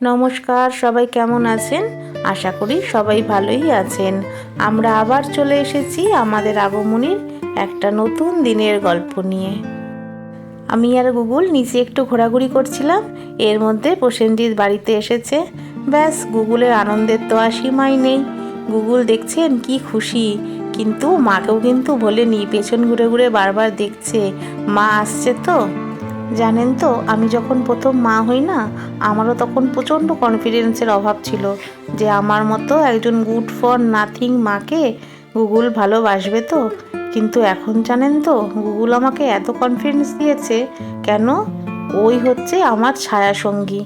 নমস্কার, সবাই কেমন আছেন? আশা করি সবাই ভালোই আছেন। আমরা আবার চলে এসেছি আমাদের আগমনীর একটা নতুন দিনের গল্প নিয়ে। আমি আর গুগল নিচে একটু ঘোরাঘুরি করছিলাম, এর মধ্যে প্রসেনজিৎ বাড়িতে এসেছে। ব্যাস, গুগলের আনন্দের তো আর সীমাই নেই। গুগল দেখছেন কি খুশি, কিন্তু মাকেও কিন্তু বলেনি, পেছন ঘুরে ঘুরে বারবার দেখছে। মা আসছে তো। জানেন তো, আমি যখন প্রথম মা হই না, আমারও তখন প্রচণ্ড কনফিডেন্সের অভাব ছিল যে আমার মতো একজন গুড ফর নাথিং মাকে গুগল ভালোবাসবে তো। কিন্তু এখন জানেন তো, গুগল আমাকে এত কনফিডেন্স দিয়েছে, কেন? ওই হচ্ছে আমার ছায়া সঙ্গী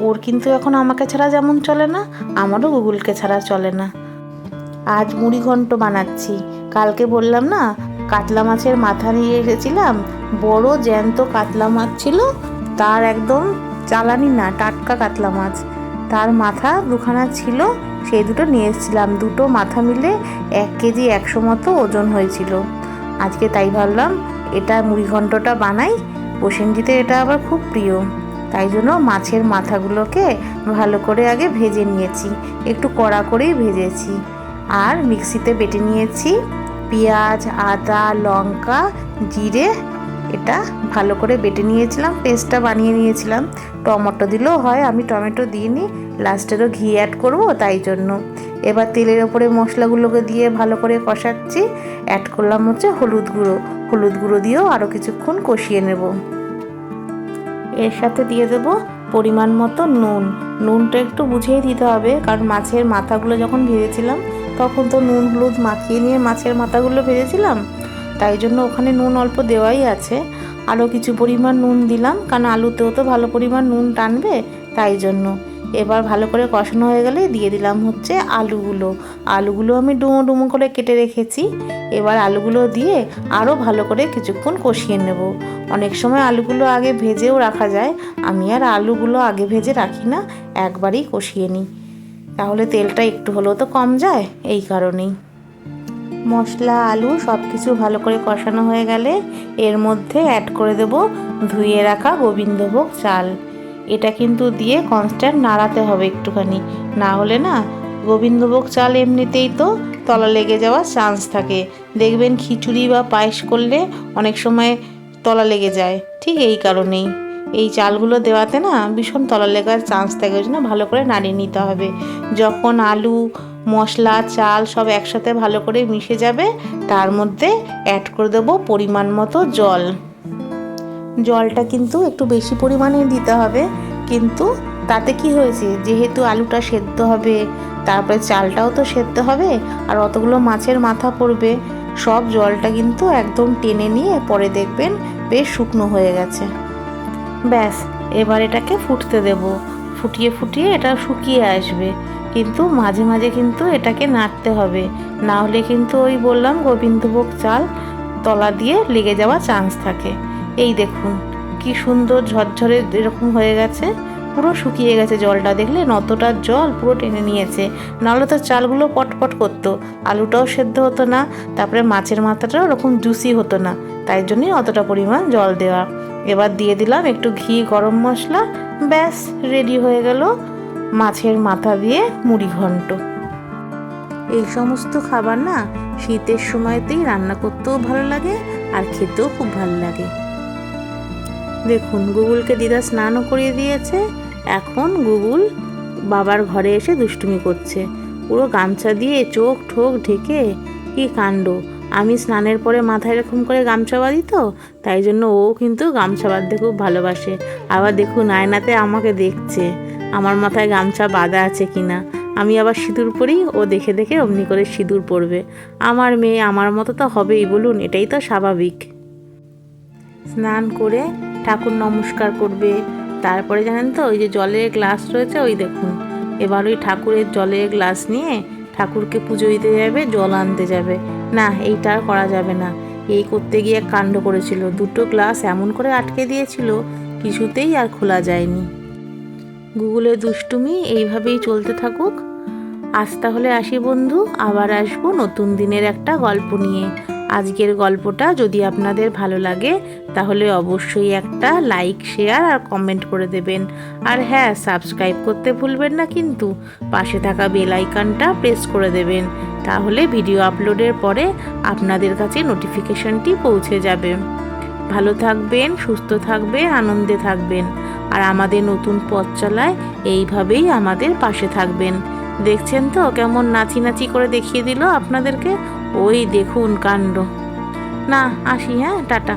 ওর কিন্তু এখন আমাকে ছাড়া যেমন চলে না, আমারও গুগলকে ছাড়া চলে না। আজ মুড়ি ঘন্ট বানাচ্ছি। কালকে বললাম না, কাতলা মাছের মাথা নিয়ে এসেছিলাম বড় জ্যান্ত কাতলা মাছ ছিল, তার একদম চালানি না, টাটকা কাতলা মাছ। তার মাথা দুখানা ছিল, সেই দুটো নিয়ে এসেছিলাম। দুটো মাথা মিলে এক কেজি একশো মতো ওজন হয়েছিল। আজকে তাই ভাবলাম, এটা মুড়ি ঘন্টটা বানাই। প্রসেনজিতের এটা আবার খুব প্রিয়। তাই জন্য মাছের মাথাগুলোকে ভালো করে আগে ভেজে নিয়েছি। একটু কড়া করেই ভেজেছি। আর মিক্সিতে বেটে নিয়েছি পেঁয়াজ, আদা, লঙ্কা, জিরে এটা ভালো করে বেটে নিয়েছিলাম, পেস্টটা বানিয়ে নিয়েছিলাম। টমেটো দিলেও হয়, আমি টমেটো দিইনি, লাস্টেরও ঘি অ্যাড করব তাই জন্য। এবার তেলের ওপরে মশলাগুলোকে দিয়ে ভালো করে কষাচ্ছি। অ্যাড করলাম হচ্ছে হলুদ গুঁড়ো হলুদ গুঁড়ো দিয়েও আরও কিছুক্ষণ কষিয়ে নেব। এর সাথে দিয়ে দেব পরিমাণ মতো নুন। নুনটা একটু বুঝেই দিতে হবে, কারণ মাছের মাথাগুলো যখন ভেজেছিলাম, তখন তো নুন হলুদ মাখিয়ে নিয়ে মাছের মাথাগুলো ভেজেছিলাম। তাই জন্য ওখানে নুন অল্প দেওয়াই আছে। আরও কিছু পরিমাণ নুন দিলাম, কারণ আলুতেও তো ভালো পরিমাণ নুন টানবে, তাই জন্য। এবার ভালো করে কষানো হয়ে গেলে দিয়ে দিলাম হচ্ছে আলুগুলো। আলুগুলো আমি ডুমো ডুমো করে কেটে রেখেছি। এবার আলুগুলো দিয়ে আরও ভালো করে কিছুক্ষণ কষিয়ে নেব। অনেক সময় আলুগুলো আগে ভেজেও রাখা যায়, আমি আর আলুগুলো আগে ভেজে রাখি না, একবারই কষিয়ে নিই। তাহলে তেলটা একটু হলেও তো কম যায়, এই কারণেই। মশলা, আলু সব কিছু ভালো করে কষানো হয়ে গেলে এর মধ্যে অ্যাড করে দেব, ধুয়ে রাখা গোবিন্দভোগ চাল। এটা কিন্তু দিয়ে কনস্ট্যান্ট নাড়াতে হবে একটুখানি। না হলে না গোবিন্দভোগ চাল এমনিতেই তো তলা লেগে যাওয়ার চান্স থাকে। দেখবেন খিচুড়ি বা পায়েস করলে অনেক সময় তলা লেগে যায়। ঠিক এই কারণেই। এই চালগুলো দেওয়াতে না ভীষণ তলা লেগার চান্স থাকে, ওই জন্য ভালো করে নাড়িয়ে নিতে হবে। যখন আলু, মশলা, চাল সব একসাথে ভালো করে মিশে যাবে, তার মধ্যে অ্যাড করে দেবো পরিমাণ মতো জল। জলটা কিন্তু একটু বেশি পরিমাণে দিতে হবে, কিন্তু তাতে কি হয়েছে? যেহেতু আলুটা সেদ্ধ হবে, তারপরে চালটাও তো সেদ্ধ হবে, আর অতগুলো মাছের মাথা পড়বে, সব জলটা কিন্তু একদম টেনে নিয়ে পরে দেখবেন বেশ শুকনো হয়ে গেছে। ব্যাস, এবার এটাকে ফুটতে দেব। ফুটিয়ে ফুটিয়ে এটা শুকিয়ে আসবে। কিন্তু মাঝে মাঝে কিন্তু এটাকে নাড়তে হবে। না হলে কিন্তু ওই বললাম গোবিন্দভোগ চাল তলা দিয়ে লেগে যাওয়া চান্স থাকে। এই দেখুন, কি সুন্দর ঝরঝরে এরকম হয়ে গেছে। পুরো শুকিয়ে গেছে জলটা। দেখলে নতটা জল পুরো টেনে নিয়েছে। নাহলে তো চালগুলো পটপট করতো। আলুটাও সেদ্ধ হতো না, তারপরে মাছের মাথাটাও ওরকম জুসি হতো না। তাই জন্যই অতটা পরিমাণ জল দেওয়া। এবার দিয়ে দিলাম একটু ঘি, গরম মশলা, ব্যাস রেডি হয়ে গেল মাছের মাথা দিয়ে মুড়ি ঘন্ট। এই সমস্ত খাবার না শীতের সময়তেই রান্না করতেও ভালো লাগে আর খেতেও খুব ভালো লাগে। দেখুন, গুগলকে দিদা স্নানও করিয়ে দিয়েছে। এখন গুগল বাবার ঘরে এসে দুষ্টুমি করছে। পুরো গামছা দিয়ে চোখ ঠোক ঢেকে কি কাণ্ড? আমি স্নানের পরে মাথায় এরকম করে গামছা বাঁধি তো, তাই জন্য ও কিন্তু গামছা বাঁধতে খুব ভালোবাসে। আবার দেখুন, আয়নাতে আমাকে দেখছে, আমার মাথায় গামছা বাঁধা আছে কি না আমি আবার সিঁদুর পরি ও দেখে দেখে অমনি করে সিঁদুর পরবে। আমার মেয়ে আমার মতো তো হবেই বলুন, এটাই তো স্বাভাবিক। স্নান করে ঠাকুর নমস্কার করবে। তারপরে জানেন তো, ওই যে জলের গ্লাস রয়েছে, ওই দেখুন। এবার ওই ঠাকুরের জলের গ্লাস নিয়ে ঠাকুরকে পুজো দিতে যাবে, জল আনতে যাবে। না, এইটা আর করা যাবে না। এই করতে গিয়ে কাণ্ড করেছিল। দুটো গ্লাস এমন করে আটকে দিয়েছিল, কিছুতেই আর খোলা যায়নি। গুগলের দুষ্টুমি এইভাবেই চলতে থাকুক। আজ তাহলে আসি বন্ধু, আবার আসব নতুন দিনের একটা গল্প নিয়ে। আজকের গল্পটা যদি আপনাদের ভালো লাগে, তাহলে অবশ্যই একটা লাইক, শেয়ার আর কমেন্ট করে দেবেন। আর হ্যাঁ সাবস্ক্রাইব করতে ভুলবেন না কিন্তু পাশে থাকা বেল আইকনটা প্রেস করে দেবেন। তাহলে ভিডিও আপলোডের পরে আপনাদের কাছে নোটিফিকেশনটি পৌঁছে যাবে। ভালো থাকবেন, সুস্থ থাকবেন, আনন্দে থাকবেন। আর আমাদের নতুন পথ চলায় এইভাবেই আমাদের পাশে থাকবেন। দেখছেন তো কেমন নাচি নাচি করে দেখিয়ে দিল আপনাদেরকে? ওই দেখুন কাণ্ড। না, আসি হ্যাঁ টাটা।